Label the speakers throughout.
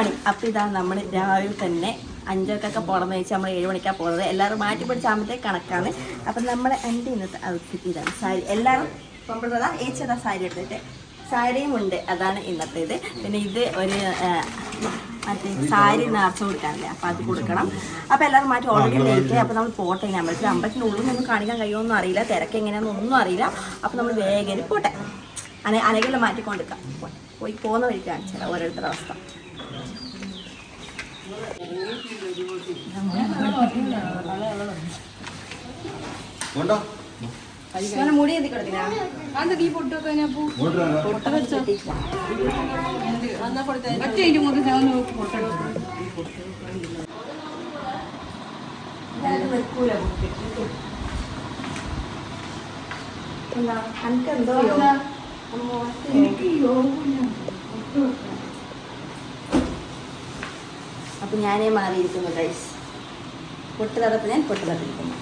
Speaker 1: മണി അപ്പം ഇതാ നമ്മൾ രാവിലെ തന്നെ അഞ്ചരക്കൊക്കെ പോകണമെന്ന് വെച്ചാൽ നമ്മൾ ഏഴ് മണിക്കാണ് പോകുന്നത് എല്ലാവരും മാറ്റി പിടിച്ചാകുമ്പോഴത്തേക്ക് കണക്കാണ്. അപ്പം നമ്മൾ എന്റെ ഇന്നത്തെ ഔട്ട്ഫിറ്റ് ഇതാണ്. സാരി എല്ലാവരും കൊണ്ടുവന്നതാ. ഏച്ചതാ സാരി എടുത്തിട്ട്. സാരിയും ഉണ്ട്. അതാണ് ഇന്നത്തേത്. പിന്നെ ഇത് ഒരു മറ്റേ സാരി നേർച്ച കൊടുക്കാനല്ലേ? അപ്പം അത് കൊടുക്കണം. അപ്പം എല്ലാവരും മാറ്റി ഓൾറെഡി ലേറ്റ് ആയി അപ്പം നമ്മൾ പോട്ടെ നമ്മൾക്ക് ഉള്ളിൽ നിന്നും കാണിക്കാൻ കഴിയുമെന്നും അറിയില്ല. തിരക്ക് എങ്ങനെയാണെന്ന് ഒന്നും അറിയില്ല. അപ്പം നമ്മൾ വേഗം പോട്ടെ. അനെ അനകളിൽ മാറ്റിക്കൊണ്ടിരിക്കാം. പോയി പോകുന്ന വഴിക്കാണ് കാണിച്ചാൽ ഓരോരുത്തരുടെ അവസ്ഥ. ഇങ്ങനെ മുടി എന്തി കിടക്കില്ല?
Speaker 2: അത് നീ പൊട്ടൊക്കെ ഞാൻ പോ
Speaker 3: ഇങ്ങോട്ട് വാ.
Speaker 2: ഒറ്റ അതിന്റെ മുതൽ ഞാൻ പൊട്ടെടുക്കും
Speaker 1: എന്താ? അനക്ക് എന്തോ
Speaker 2: എനിക്ക് യോഗമില്ല.
Speaker 1: അപ്പൊ ഞാനേ മാറിയിരിക്കുന്നു ഗൈസ് പൊട്ട് തടത്ത് ഞാൻ പൊട്ട് തട്ടിരിക്കുന്നു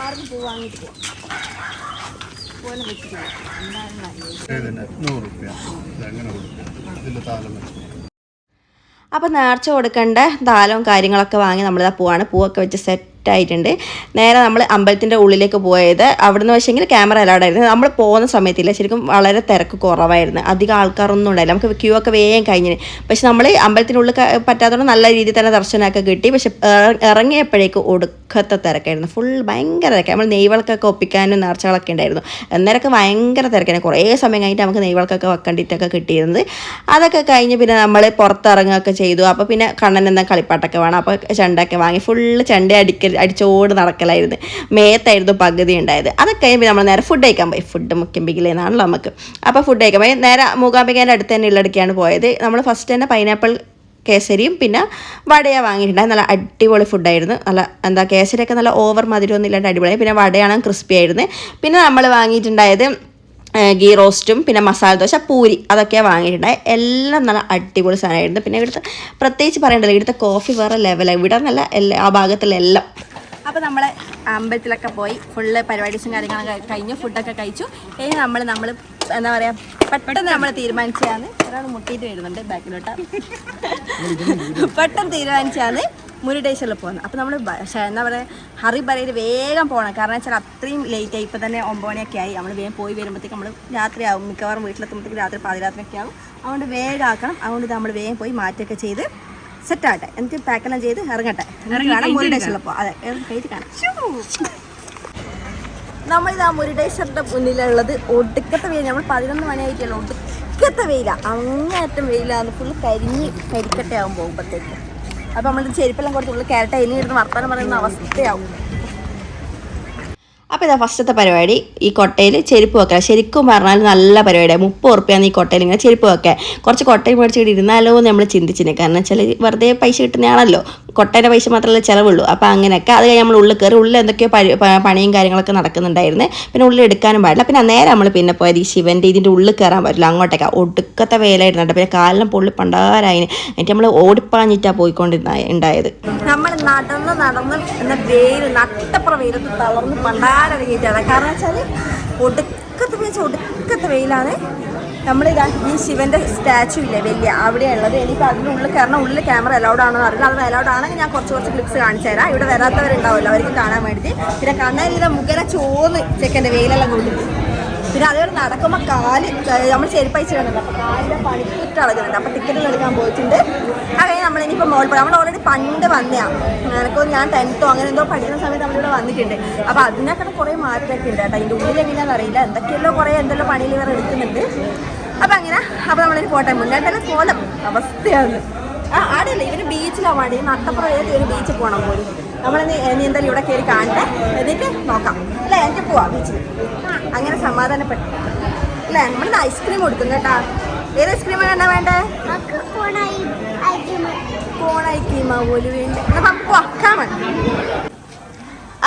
Speaker 1: ആർക്കും പൂ വാങ്ങിയിട്ട് പോകും പോലെ വെച്ചിട്ടില്ല എന്താണെന്ന് അറിയില്ല
Speaker 3: ഏതിന്? നൂറ് കൊടുക്കുക ഇതിന്റെ താലം
Speaker 4: അപ്പോൾ നേർച്ച കൊടുക്കേണ്ട താലവും കാര്യങ്ങളൊക്കെ വാങ്ങി നമ്മളിതാ പോവാണ്. പൂവൊക്കെ വെച്ച് സെറ്റ് ആയിട്ടുണ്ട് നേരെ നമ്മൾ അമ്പലത്തിന്റെ ഉള്ളിലേക്ക് പോയത് അവിടെ നിന്ന് വെച്ചെങ്കിൽ ക്യാമറ അലൗഡ് ആയിരുന്നു. നമ്മൾ പോകുന്ന സമയത്തില്ല. ശരിക്കും വളരെ തിരക്ക് കുറവായിരുന്നു. അധികം ആൾക്കാരൊന്നും ഉണ്ടായില്ല നമുക്ക് ക്യൂ ഒക്കെ വേഗം കഴിഞ്ഞിന് പക്ഷെ നമ്മൾ അമ്പലത്തിനുള്ളിൽ പറ്റാത്തതുകൊണ്ട് നല്ല രീതിയിൽ തന്നെ ദർശനമൊക്കെ കിട്ടി. പക്ഷെ ഇറ- ഇറങ്ങിയപ്പോഴേക്ക് ഒടുക്കത്തെ തിരക്കായിരുന്നു. ഫുൾ ഭയങ്കര തിരക്ക്. നമ്മൾ നെയ്വളക്കൊക്കെ ഒപ്പിക്കാനും നേർച്ചകളൊക്കെ ഉണ്ടായിരുന്നു. അന്നേരമൊക്കെ ഭയങ്കര തിരക്കായിരുന്നു കുറേ സമയം കഴിഞ്ഞിട്ട് നമുക്ക് നെയ്വളക്കൊക്കെ വെക്കേണ്ടിയിട്ടൊക്കെ കിട്ടിയിരുന്നത്. അതൊക്കെ കഴിഞ്ഞ് പിന്നെ നമ്മൾ പുറത്തിറങ്ങുകയൊക്കെ ചെയ്തു. അപ്പോൾ പിന്നെ കണ്ണൻ എന്താ കളിപ്പാട്ടൊക്കെ വേണം. അപ്പോൾ ചണ്ടൊക്കെ വാങ്ങി ഫുള്ള് ചെണ്ട അടിക്കൽ അടിച്ചോട് നടക്കലായിരുന്നു. മേത്തായിരുന്നു പകുതി ഉണ്ടായത്. അതൊക്കെ കഴിഞ്ഞ് നമ്മൾ നേരെ ഫുഡ് കഴിക്കാൻ പോയി. ഫുഡ് മുഖ്യമ്പിക്കലേന്നാണല്ലോ നമുക്ക് അപ്പോൾ ഫുഡ് കഴിക്കാൻ പോയി. നേരെ മൂകാംബികേന്റെ അടുത്ത് തന്നെ ഉള്ളടക്കാണ് പോയത്. നമ്മൾ ഫസ്റ്റ് തന്നെ പൈനാപ്പിൾ കേസരിയും പിന്നെ വടയ വാങ്ങിയിട്ടുണ്ടായി നല്ല അടിപൊളി ഫുഡായിരുന്നു നല്ല എന്താ കേസരിയൊക്കെ നല്ല ഓവർ മധുരമൊന്നും ഇല്ലാണ്ട് അടിപൊളി പിന്നെ വടയാണ് ക്രിസ്പി ആയിരുന്നു. പിന്നെ നമ്മൾ വാങ്ങിയിട്ടുണ്ടായത് ഗീ റോസ്റ്റും പിന്നെ മസാല ദോശ പൂരി അതൊക്കെയാണ് വാങ്ങിയിട്ടുണ്ടായത് എല്ലാം നല്ല അടിപൊളി സാധനമായിരുന്നു. പിന്നെ ഇവിടുത്തെ പ്രത്യേകിച്ച് പറയേണ്ടല്ലോ ഇവിടുത്തെ കോഫി വേറെ ലെവലാണ് ഇവിടെ നല്ല എല്ലാ ആ ഭാഗത്തുള്ള എല്ലാം
Speaker 1: അപ്പോൾ നമ്മൾ അമ്പലത്തിലൊക്കെ പോയി ഫുള്ള് പരിപാടീസും കാര്യങ്ങളൊക്കെ കഴിഞ്ഞു ഫുഡൊക്കെ കഴിച്ചു. ഇനി നമ്മൾ നമ്മൾ എന്താ പറയുക പെട്ടെന്ന് നമ്മൾ തീരുമാനിച്ചതാണ്. ഒരാൾ മുട്ടിയിട്ട് വരുന്നുണ്ട് ബാക്കിലോട്ട്. പെട്ടെന്ന് തീരുമാനിച്ചാണ് മുരുടേശ്വരിൽ പോകുന്നത് അപ്പോൾ നമ്മൾ എന്താ പറയുക ഹറി പറയിൽ വേഗം പോകണം കാരണം വെച്ചാൽ അത്രയും ലേറ്റ് ആയി. ഇപ്പോൾ തന്നെ ഒമ്പത് മണിയൊക്കെ ആയി. നമ്മൾ വേഗം പോയി വരുമ്പോഴത്തേക്ക് നമ്മൾ രാത്രിയാവും മിക്കവാറും വീട്ടിലെത്തുമ്പോഴത്തേക്ക് രാത്രി പാതിരാത്രിയൊക്കെ ആവും. അതുകൊണ്ട് വേഗം ആക്കണം. അതുകൊണ്ട് നമ്മൾ വേഗം പോയി മാറ്റൊക്കെ ചെയ്ത് സെറ്റ് ആകട്ടെ എന്നിട്ട് പാക്കെല്ലാം ചെയ്ത് ഇറങ്ങട്ടെ. മുരുടേശ്വരിൽ പോകാം അതെ കയറ്റി കാണാം നമ്മളിതാ മുരുടേശ്വറിന്റെ മുന്നിലുള്ളത്. ഒടുക്കത്തെ വെയിൽ നമ്മൾ പതിനൊന്ന് മണിയായിട്ടല്ല. ഒടുക്കത്തെ വെയില. അങ്ങേറ്റം വെയിലാണ് ഫുള്ള് കരിഞ്ഞ് കരിക്കട്ടെ ആവും പോകുമ്പോഴത്തേക്ക് അപ്പോൾ നമ്മൾ ചെരുപ്പെല്ലാം കൊടുത്ത് ഉള്ളിൽ കയറട്ടെ ഇനി ഇരുന്ന് വർത്തമാനം പറയുന്ന അവസ്ഥയാവും.
Speaker 4: അപ്പോൾ ഇതാ ഫസ്റ്റത്തെ പരിപാടി. ഈ കൊട്ടയിൽ ചെരുപ്പ് വെക്കുക ശരിക്കും പറഞ്ഞാൽ നല്ല പരിപാടിയാണ് മുപ്പത് ഉറുപ്പ്യാണ് ഈ കൊട്ടയിൽ ഇങ്ങനെ ചെരുപ്പ് വെക്കുക കുറച്ച് കൊട്ടയിൽ മേടിച്ചിട്ട് ഇരുന്നാലോ എന്ന് നമ്മൾ ചിന്തിച്ചിന് കാരണം വെച്ചാൽ വെറുതെ പൈസ കിട്ടുന്നതാണല്ലോ കൊട്ടേന്റെ പൈസ മാത്രമല്ല ചിലവുള്ളൂ. അപ്പോൾ അങ്ങനെയൊക്കെ അത് കഴിഞ്ഞ് നമ്മൾ ഉള്ളിൽ കയറി ഉള്ളിൽ എന്തൊക്കെയോ പണിയും കാര്യങ്ങളൊക്കെ നടക്കുന്നുണ്ടായിരുന്നു. പിന്നെ ഉള്ളിൽ എടുക്കാനും പാടില്ല. പിന്നെ നേരെ നമ്മൾ പിന്നെ പോയത് ഈ ശിവന്റെ ഇതിന്റെ ഉള്ളിൽ കയറാൻ പറ്റില്ല അങ്ങോട്ടേക്ക്. ഒടുക്കത്തെ വേലായിരുന്നു പിന്നെ കാലിനും പൊള്ളി പണ്ടാരായിന്. എന്നിട്ട് നമ്മൾ ഓടിപ്പാഞ്ഞിട്ടാണ് പോയിക്കൊണ്ടിരുന്ന ഉണ്ടായത്.
Speaker 1: നമ്മൾ നടന്ന് നടന്ന് എന്ന വെയിൽ നട്ടപ്പുറ വെയിലത്ത് തളർന്ന് പണ്ടാരടങ്ങിയിട്ടാണ് കാരണം വെച്ചാൽ ഒടുക്കത്തെ വെച്ചാൽ ഒടുക്കത്തെ വെയിലാണ്. നമ്മളിതാ ഈ ശിവന്റെ സ്റ്റാച്ചു ഇല്ലേ വലിയ അവിടെയുള്ളത് എനിക്ക് അതിനുള്ളിൽ കയറണം. ഉള്ളിൽ ക്യാമറ അലൗഡ് ആണെന്ന് അറിയില്ല. അത് അലൗഡ് ആണെങ്കിൽ ഞാൻ കുറച്ച് കുറച്ച് ക്ലിപ്സ് കാണിച്ചു തരാം. ഇവിടെ വരാത്തവരുണ്ടാവുമല്ലോ അവർക്ക് കാണാൻ വേണ്ടി പിന്നെ കണ്ണാലിത മുഖേന ചോന്ന് ചെക്കന്റെ വെയിലെല്ലാം കൊണ്ടിട്ട് പിന്നെ അതേപോലെ നടക്കുമ്പോൾ കാൽ നമ്മൾ ചെരുപ്പയച്ച് കിടന്നുണ്ട് അപ്പോൾ കാലിന്റെ പണിക്കുറ്റ അളകുന്നുണ്ട് അപ്പോൾ ടിക്കറ്റ് എടുക്കാൻ പോയിട്ടുണ്ട്. നമ്മൾ ഇനിയിപ്പോൾ മോൾ പോയി. നമ്മൾ ഓൾറെഡി പണ്ട് വന്നതാണ് എനിക്കോ ഞാൻ ടെൻത്തോ അങ്ങനെ എന്തോ പഠിക്കുന്ന സമയത്ത് നമ്മളിവിടെ വന്നിട്ടുണ്ട്. അപ്പോൾ അതിനൊക്കെ കുറേ മാറ്റമൊക്കെ ഉണ്ട് കേട്ടോ. അതിന്റെ ഉള്ളിൽ എങ്ങനെയാണെന്ന് അറിയില്ല. എന്തൊക്കെയല്ലോ കുറേ എന്തെല്ലോ പണിയിൽ ഇവർ എടുക്കുന്നുണ്ട്. അപ്പോൾ അങ്ങനെ അപ്പോൾ നമ്മളിനി പോട്ടെ. മുന്നേട്ടെല്ലാം കോലം. അവസ്ഥയാണ്. ആ ആടെയല്ല? ഇവന് ബീച്ചിലാണ് വേണ്ടി നട്ടപ്പുറം ഏത് ഒരു ബീച്ചിൽ പോകണം പോലും. നമ്മളിനി ഇനി എന്തായാലും ഇവിടെ കയറി കാണട്ടെ. എന്നിട്ട് നോക്കാം. അല്ലേ എനിക്ക് പോവാം ബീച്ചിൽ. അങ്ങനെ സമാധാനപ്പെട്ടു. അല്ലേ നമ്മളിന്ന് ഐസ്ക്രീം കൊടുക്കും കേട്ടാ. ഏത് ഐസ്ക്രീമാണ് എന്നാ വേണ്ടേ? കോൺ ഐസ്ക്രീമാ പോലും വേണ്ട. എന്നാ നമുക്ക് പോവാം. കാമൺ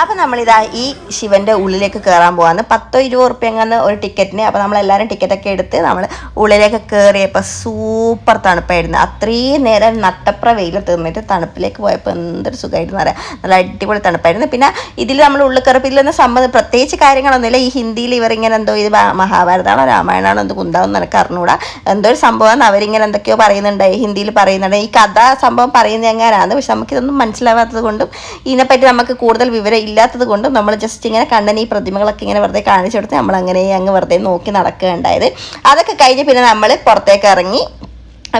Speaker 4: അപ്പം നമ്മളിതാ ഈ ശിവന്റെ ഉള്ളിലേക്ക് കയറാൻ പോവാന്ന് പത്തോ ഇരുപത് ഉറുപ്പ്യ ഒരു ടിക്കറ്റിന് അപ്പോൾ നമ്മളെല്ലാവരും ടിക്കറ്റൊക്കെ എടുത്ത് നമ്മൾ ഉള്ളിലേക്ക് കയറിയപ്പോൾ സൂപ്പർ തണുപ്പായിരുന്നു. അത്രയും നേരം നട്ടപ്ര വെയിൽ തീർന്നിട്ട് തണുപ്പിലേക്ക് പോയപ്പോൾ എന്തൊരു സുഖമായിരുന്നു അറിയാം. നല്ല അടിപൊളി തണുപ്പായിരുന്നു. പിന്നെ ഇതിൽ നമ്മൾ ഉള്ളിൽ കയറിയപ്പോൾ ഇതിലൊന്നും സംബന്ധം പ്രത്യേകിച്ച് കാര്യങ്ങളൊന്നുമില്ല. ഈ ഹിന്ദിയിൽ ഇവരിങ്ങനെ എന്തോ ഇത് മഹാ- മഹാഭാരതമാണോ രാമായണമാണോ എന്തോ കുന്താവെന്ന് എനിക്ക് അറിഞ്ഞൂടാ. എന്തോ ഒരു സംഭവം അവരിങ്ങനെ എന്തൊക്കെയോ പറയുന്നുണ്ട്. ഹിന്ദിയിൽ പറയുന്നുണ്ട്. ഈ കഥ സംഭവം പറയുന്നത് എങ്ങനെയാണ് പക്ഷെ നമുക്കിതൊന്നും മനസ്സിലാവാത്തത് കൊണ്ടും ഇതിനെപ്പറ്റി നമുക്ക് കൂടുതൽ വിവരം ഇല്ലാത്തത് കൊണ്ട് നമ്മൾ ജസ്റ്റ് ഇങ്ങനെ കണ്ണൻ ഈ പ്രതിമകളൊക്കെ ഇങ്ങനെ വെറുതെ കാണിച്ചു കൊടുത്ത് നമ്മൾ അങ്ങനെ അങ്ങ് വെറുതെ നോക്കി നടക്കുകയുണ്ടായത്. അതൊക്കെ കഴിഞ്ഞ് പിന്നെ നമ്മൾ പുറത്തേക്ക് ഇറങ്ങി.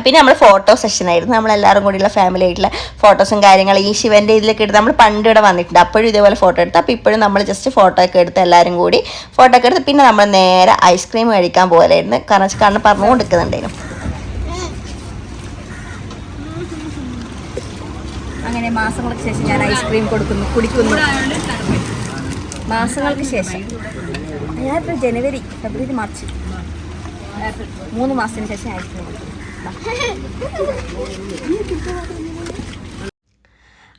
Speaker 4: പിന്നെ നമ്മൾ ഫോട്ടോ സെഷൻ ആയിരുന്നു. നമ്മളെല്ലാവരും കൂടിയുള്ള ഫാമിലി ആയിട്ടുള്ള ഫോട്ടോസും കാര്യങ്ങളും ഈ ശിവന്റെ ഇതിലൊക്കെ എടുത്ത് നമ്മൾ പണ്ട് ഇവിടെ വന്നിട്ടുണ്ട്. അപ്പോഴും ഇതേപോലെ ഫോട്ടോ എടുത്ത്. അപ്പോൾ ഇപ്പോഴും നമ്മൾ ജസ്റ്റ് ഫോട്ടോ ഒക്കെ എടുത്ത് എല്ലാവരും കൂടി ഫോട്ടോ ഒക്കെ എടുത്ത് പിന്നെ നമ്മൾ നേരെ ഐസ്ക്രീം കഴിക്കാൻ പോകലായിരുന്നു കാരണം കണ്ണ് പറഞ്ഞുകൊണ്ടിരിക്കുന്നുണ്ടായിരുന്നു
Speaker 1: അങ്ങനെ മാസങ്ങൾക്ക് ശേഷം ഞാൻ ഐസ്ക്രീം കൊടുക്കുന്നു കുടിക്കുന്നു. മാസങ്ങൾക്ക് ശേഷം. ഞാനിപ്പോൾ ജനുവരി ഫെബ്രുവരി മാർച്ച്. മൂന്ന് മാസത്തിന് ശേഷം ഐസ്ക്രീം കൊടുക്കുന്നു.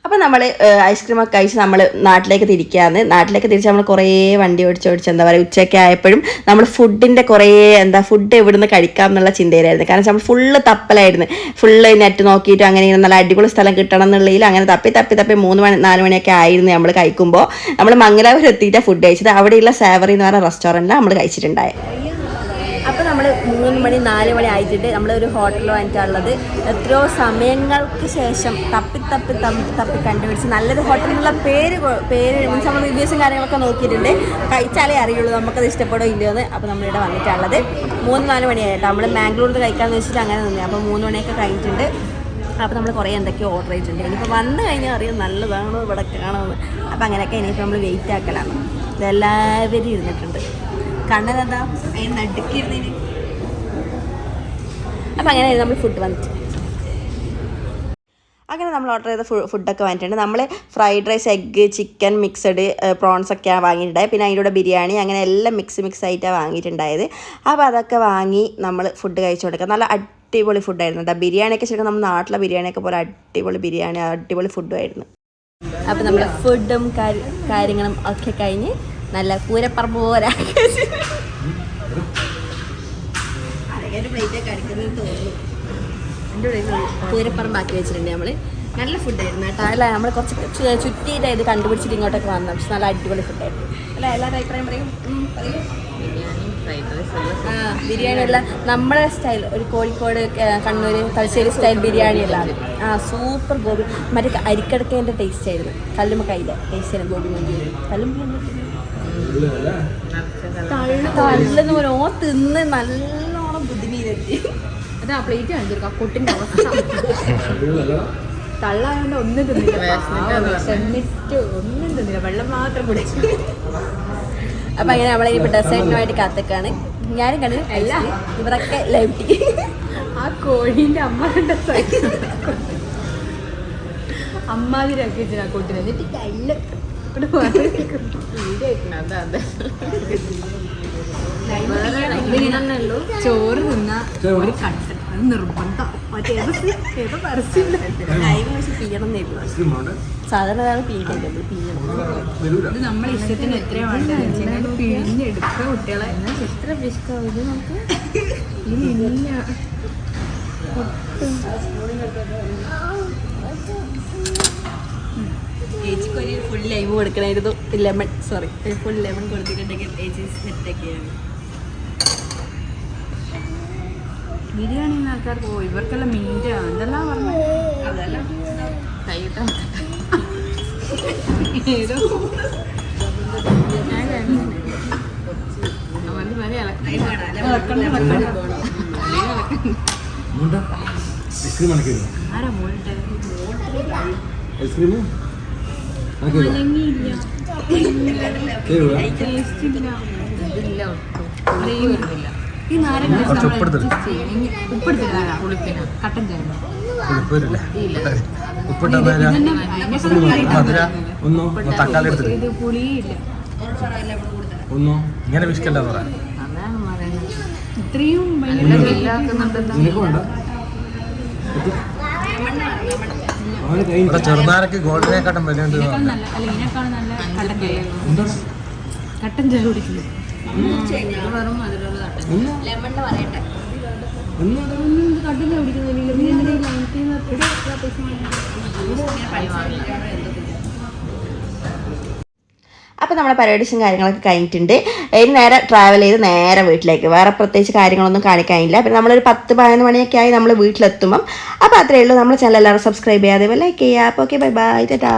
Speaker 4: അപ്പോൾ നമ്മൾ ഐസ്ക്രീം ഒക്കെ കഴിച്ച് നമ്മൾ നാട്ടിലേക്ക് തിരിക്കുകയാണ് നാട്ടിലേക്ക് തിരിച്ച് നമ്മൾ കുറേ വണ്ടി ഓടിച്ച് ഓടിച്ച് എന്താ പറയുക ഉച്ചയൊക്കെ ആയപ്പോഴും നമ്മൾ ഫുഡിന്റെ കുറേ എന്താ ഫുഡ് എവിടുന്ന് കഴിക്കാം എന്നുള്ള ചിന്തയിലായിരുന്നു. കാരണം നമ്മൾ ഫുള്ള് തപ്പലായിരുന്നു. ഫുള്ള് നെറ്റ് നോക്കിയിട്ട് അങ്ങനെ നല്ല അടിപൊളി സ്ഥലം കിട്ടണം എന്നുള്ളതിൽ അങ്ങനെ തപ്പി തപ്പി തപ്പി മൂന്ന് മണി നാല് മണിയൊക്കെ ആയിരുന്നു നമ്മൾ കഴിക്കുമ്പോൾ നമ്മൾ മംഗലാപുരം എത്തിയിട്ടാണ് ഫുഡ് കഴിച്ചത്. അവിടെയുള്ള സാവറി എന്ന് പറഞ്ഞ റെസ്റ്റോറന്റിലാണ് നമ്മൾ കഴിച്ചിട്ടുണ്ടായത്
Speaker 1: മൂന്ന് മണി നാല് മണി ആയിട്ടുണ്ട്. ഒരു ഹോട്ടലിൽ വാങ്ങിയിട്ടുള്ളത് എത്രയോ സമയങ്ങൾക്ക് ശേഷം തപ്പി തപ്പി തപ്പി തപ്പി കണ്ടുപിടിച്ച് നല്ലൊരു ഹോട്ടലിനുള്ള പേര് പേര് മീൻസ് നമ്മൾ റിവ്യൂസും കാര്യങ്ങളൊക്കെ നോക്കിയിട്ടുണ്ട്. കഴിച്ചാലേ അറിയുള്ളൂ നമുക്കത് ഇഷ്ടപ്പെടോ ഇല്ലയോ എന്ന്. അപ്പോൾ നമ്മളിവിടെ വന്നിട്ടുള്ളത്. മൂന്ന് നാല് മണിയായിട്ട് നമ്മൾ ബാംഗ്ലൂരിൽ നിന്ന് കഴിക്കാമെന്ന് വെച്ചിട്ട് അങ്ങനെ നിന്നു. അപ്പോൾ മൂന്ന് മണിയൊക്കെ കഴിഞ്ഞിട്ടുണ്ട്. അപ്പോൾ നമ്മൾ കുറേ എന്തൊക്കെയോ ഓർഡർ ചെയ്തിട്ടുണ്ട്. ഇനിയിപ്പോൾ വന്നു കഴിഞ്ഞാൽ അറിയാം നല്ലതാണോ ഇവിടെ കാണുമെന്ന് അപ്പോൾ അങ്ങനെയൊക്കെ ഇനിയിപ്പോൾ നമ്മൾ വെയിറ്റ് ആക്കലാണ്. ഇതെല്ലാവരും ഇരുന്നിട്ടുണ്ട്. കണ്ണനെന്താ അതിന് നടുക്കിരുന്നതിന് അപ്പം അങ്ങനെ നമ്മൾ ഫുഡ് വന്നിട്ട്.
Speaker 4: അങ്ങനെ നമ്മൾ ഓർഡർ ചെയ്ത ഫുഡൊക്കെ വാങ്ങിയിട്ടുണ്ട്. നമ്മൾ fried rice egg chicken mixed prawns ഒക്കെയാണ് വാങ്ങിയിട്ടുണ്ടായത് പിന്നെ അതിന്റെ കൂടെ ബിരിയാണി അങ്ങനെ എല്ലാം മിക്സ് മിക്സ് ആയിട്ടാണ് വാങ്ങിയിട്ടുണ്ടായത്. അപ്പോൾ അതൊക്കെ വാങ്ങി നമ്മൾ ഫുഡ് കഴിച്ചു കൊടുക്കുക നല്ല അടിപൊളി ഫുഡായിരുന്നു കേട്ടോ. ബിരിയാണിയൊക്കെ ശരിക്കും നമ്മുടെ നാട്ടിലെ ബിരിയാണിയൊക്കെ പോലെ അടിപൊളി ബിരിയാണി അടിപൊളി ഫുഡുമായിരുന്നു
Speaker 1: അപ്പോൾ നമ്മൾ ഫുഡും കാര്യങ്ങളും ഒക്കെ കഴിഞ്ഞ് നല്ല പൂരപ്പറമ്പ് പോലെ പൂരപ്പറമ്പാക്കി വെച്ചിട്ടുണ്ട് നമ്മൾ നല്ല ഫുഡായിരുന്നു കേട്ടോ. അല്ല നമ്മൾ കുറച്ച് ചുറ്റിയിട്ട് ഇത് കണ്ടുപിടിച്ചിട്ട് ഇങ്ങോട്ടൊക്കെ വന്നു. പക്ഷെ നല്ല അടിപൊളി ഫുഡായിരുന്നു അല്ല എല്ലാവരുടെ അഭിപ്രായം പറയും. പറയൂ. ബിരിയാണി അല്ല നമ്മുടെ സ്റ്റൈൽ ഒരു കോഴിക്കോട് കണ്ണൂർ തലശ്ശേരി സ്റ്റൈൽ ബിരിയാണി അല്ല. ആ സൂപ്പർ ഗോബി മറ്റേ അരിക്കടക്കേന്റെ ടേസ്റ്റ് ആയിരുന്നു. കല്ലുമ്മക്കായിന്റെ ടേസ്റ്റ് ആയിരുന്നു ഗോബി മന്തി കല്ലുമ്മ തള്ളെന്ന് പറഞ്ഞ ഓ തിന്ന് നല്ലോണം
Speaker 2: അത് പ്ലേറ്റ് കാണിച്ചെടുക്കാം കൊട്ടിന്റെ അവസ്ഥ. തള്ളായോണ്ട് ഒന്നും തിന്നില്ല. എന്നിട്ട് ഒന്നും തിന്നില്ല. വെള്ളം മാത്രം കുടിച്ചു
Speaker 1: അപ്പൊ അങ്ങനെ നമ്മളെ ഇപ്പൊ ഡെസേർട്ടിനുമായിട്ട് കാത്തേക്കാണ്. ഞാനും കണ്ടു അല്ല. ഇവരൊക്കെ ലൈവ്
Speaker 2: ആ കോഴീന്റെ അമ്മ സൈസ് അമ്മാതിരാക്കി ആ കൊട്ടിന്. എന്നിട്ട് കല്ല് ഇവിടെ ചോറ് തിന്ന ഒരു കട്ട് അത് നിർബന്ധം.
Speaker 1: സാധാരണ
Speaker 2: ഇത് ഇഷ്ടത്തിന് എത്രയോ വേണ്ടത്? പിഴിഞ്ഞെടുക്കുക കുട്ടികളെ?
Speaker 1: എത്ര വിഷ്കാവും ഇത് നമുക്ക്?
Speaker 2: ഇല്ല
Speaker 1: ചേച്ചിക്ക് ഒരു ഫുൾ ലൈവ് കൊടുക്കണമായിരുന്നു ലെമൺ സോറി ഫുൾ ലെമൺ കൊടുത്തിട്ടുണ്ടെങ്കിൽ സെറ്റ് സെറ്റൊക്കെയാണ്
Speaker 2: ബിരിയാണി ആൾക്കാർക്ക് ഓ ഇവർക്കെല്ലാം മീന്റെ എന്തെല്ലാം പറഞ്ഞു. അതല്ല. കൈയിട്ട ഏതോ. അവന്റെ വരെ
Speaker 3: ഐസ്ക്രീം
Speaker 2: ആരാ മോളിട്ടെ ഇല്ല. ഈ നാരങ്ങ കട്ടൻ
Speaker 3: ഉപ്പിട്ടാ മധുര ഒന്നോ തക്കാളി എടുത്തിട്ട്. ഒന്നോ? ഇങ്ങനെ
Speaker 2: ഇത്രയും
Speaker 5: ഇവിടെ ചെറുനാരക്ക് ഗോൾഡിനെക്കാട്ടും വിലയുണ്ട്
Speaker 2: കട്ടൻ ചായ കട്ടൻ ചായ കുടിക്കുന്നു. വെറും മധുരമുള്ള
Speaker 1: അപ്പോൾ നമ്മുടെ പരിപാടീസും കാര്യങ്ങളൊക്കെ കഴിഞ്ഞിട്ടുണ്ട്. ഇനി നേരെ ട്രാവൽ ചെയ്ത് നേരെ വീട്ടിലേക്ക്. വേറെ പ്രത്യേകിച്ച് കാര്യങ്ങളൊന്നും കാണിക്കാനില്ല പിന്നെ നമ്മളൊരു പത്ത് പതിനൊന്ന് മണിയൊക്കെ ആയി നമ്മൾ വീട്ടിലെത്തുമ്പം. അപ്പോൾ അത്രയേ ഉള്ളൂ. നമ്മൾ ചാനൽ എല്ലാവരും സബ്സ്ക്രൈബ് ചെയ്യാതെ ലൈക്ക് ചെയ്യുക. അപ്പോൾ ഓക്കെ ബൈ ബൈ ടാറ്റാ